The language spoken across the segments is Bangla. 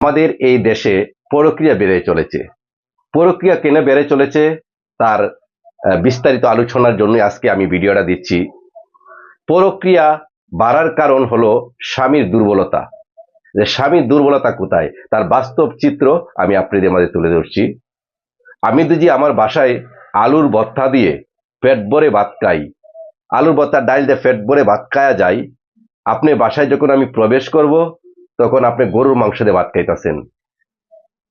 আমাদের এই দেশে প্রক্রিয়া বেড়ে চলেছে। প্রক্রিয়া কেন বেড়ে চলেছে? তার বিস্তারিত আলোচনার জন্য আজকে আমি ভিডিওটা দিচ্ছি। প্রক্রিয়া বাড়ার কারণ হলো স্বামীর দুর্বলতা। যে স্বামীর দুর্বলতা কোথায়? তার বাস্তব চিত্র আমি আপনাদের মাঝে তুলে ধরছি। আমি যদি আমার বাসায় আলুর ভর্তা দিয়ে পেট ভরে ভাত খাই, আলুর ভর্তা ডাইল দিয়ে পেট ভরে ভাত খাওয়া যায়, আপনি বাসায় যখন আমি প্রবেশ করব তখন আপনি গরুর মাংস দিয়ে ভাত খাইতেছেন।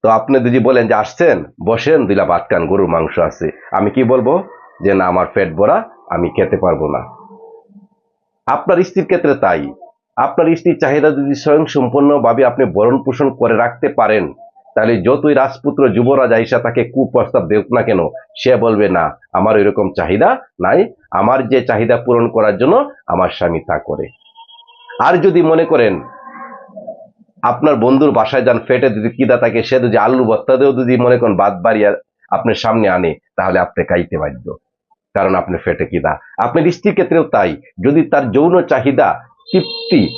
তো আপনি যদি বলেন যে আসছেন, বসেন দিলা ভাত খান, গরুর মাংস আছে। আমি কি বলব? যে না, আমার পেট ভরা, আমি খেতে পারব না। আপনার স্ত্রীর ক্ষেত্রে তাই। আপনার স্ত্রীর চাহিদা যদি স্বয়ং সম্পূর্ণভাবে আপনি বরণ পোষণ করে রাখতে পারেন, তাহলে যতই রাজপুত্র যুবরাজ আইসা তাকে কুপ্রস্তাব দেখ না কেন, সে বলবে, না, আমার এরকম চাহিদা নাই। আমার যে চাহিদা পূরণ করার জন্য আমার স্বামী তা করে। আর যদি মনে করেন আপনার বন্ধুর বাসায় যান, ফেটে যদি কিদা থাকে, সে যদি আলু ভর্তাতেও যদি মনে করেন বাদ বাড়িয়া আপনার সামনে আনে, তাহলে আপনি খাইতে বাধ্য। কারণ আপনি ফেটে কিদা। আপনার স্ত্রীর ক্ষেত্রেও তাই। যদি তার যৌন চাহিদা তৃপ্তি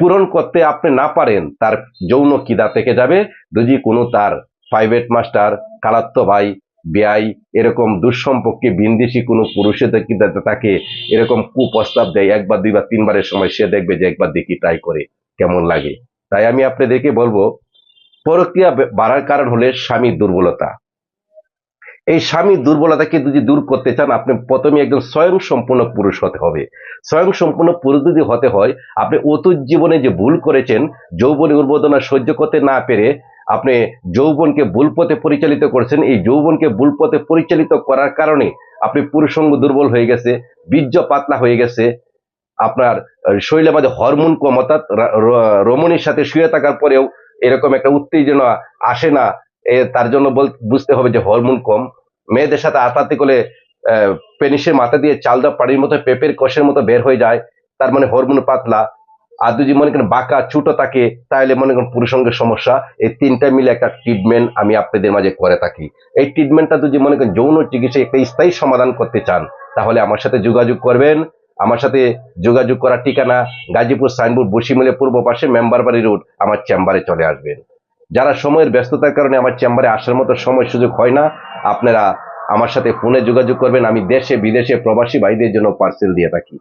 পূরণ করতে আপনি না পারেন, তার যৌন কিদা থেকে যাবে। যদি কোনো তার প্রাইভেট মাস্টার কালাত্ত ভাই, বেআই এরকম দুঃসম্পর্কে বিন্দেশি কোনো পুরুষের কিদা তাকে এরকম কুপ্রস্তাব দেয়, একবার, দুইবার, তিনবারের সময় সে দেখবে যে একবার দেখি ট্রাই করে, কেমন লাগে? তাই আমি আপনাদেরকে বলব, প্রক্রিয়া বাড়ার কারণ হলে স্বামীর দুর্বলতা। এই স্বামীর দুর্বলতাকে যদি দূর করতে চান, আপনি প্রথমে একজন স্বয়ং সম্পূর্ণ পুরুষ হতে হবে। স্বয়ং সম্পূর্ণ পুরুষ যদি হতে হয়, আপনি অতীত জীবনে যে ভুল করেছেন, যৌবনী উদ্বোধনা সহ্য করতে না পেরে আপনি যৌবনকে ভুল পথে পরিচালিত করছেন। এই যৌবনকে ভুল পথে পরিচালিত করার কারণে আপনি পুরুষঙ্গ দুর্বল হয়ে গেছে, বীর্য পাতলা হয়ে গেছে আপনার শরীরের মাঝে হরমোন কম, অর্থাৎ রমণীর সাথে শুয়ে থাকার পরেও এরকম একটা উত্তেজনা আসে না। তার জন্য বুঝতে হবে যে হরমোন কম। মেয়েদের সাথে আতাতে করে পেনিসের মাথা দিয়ে চাল দেওয়া পানির মতো, পেঁপের কষের মতো বের হয়ে যায়। তার মানে হরমোন পাতলা। আর যদি মনে করেন বাঁকা, ছোট থাকে, তাহলে মনে করেন পুরুষঙ্গের সমস্যা। এই তিনটা মিলে একটা ট্রিটমেন্ট আমি আপনাদের মাঝে করে থাকি। এই ট্রিটমেন্টটা যদি মনে করেন যৌন চিকিৎসা একটা স্থায়ী সমাধান করতে চান, তাহলে আমার সাথে যোগাযোগ করবেন। আমার সাথে যোগাযোগ করার ঠিকানা গাজীপুর সাইনবোর্ড বসিমলে পূর্ব পাশে মেম্বার বাড়ি রোড, আমার চেম্বারে চলে আসবেন। যারা সময়ের ব্যস্ততার কারণে আমার চেম্বারে আসার মতো সময় সুযোগ হয় না, আপনারা আমার সাথে ফোনে যোগাযোগ করবেন। আমি দেশে, বিদেশে, প্রবাসী ভাইদের জন্য পার্সেল দিয়ে থাকি।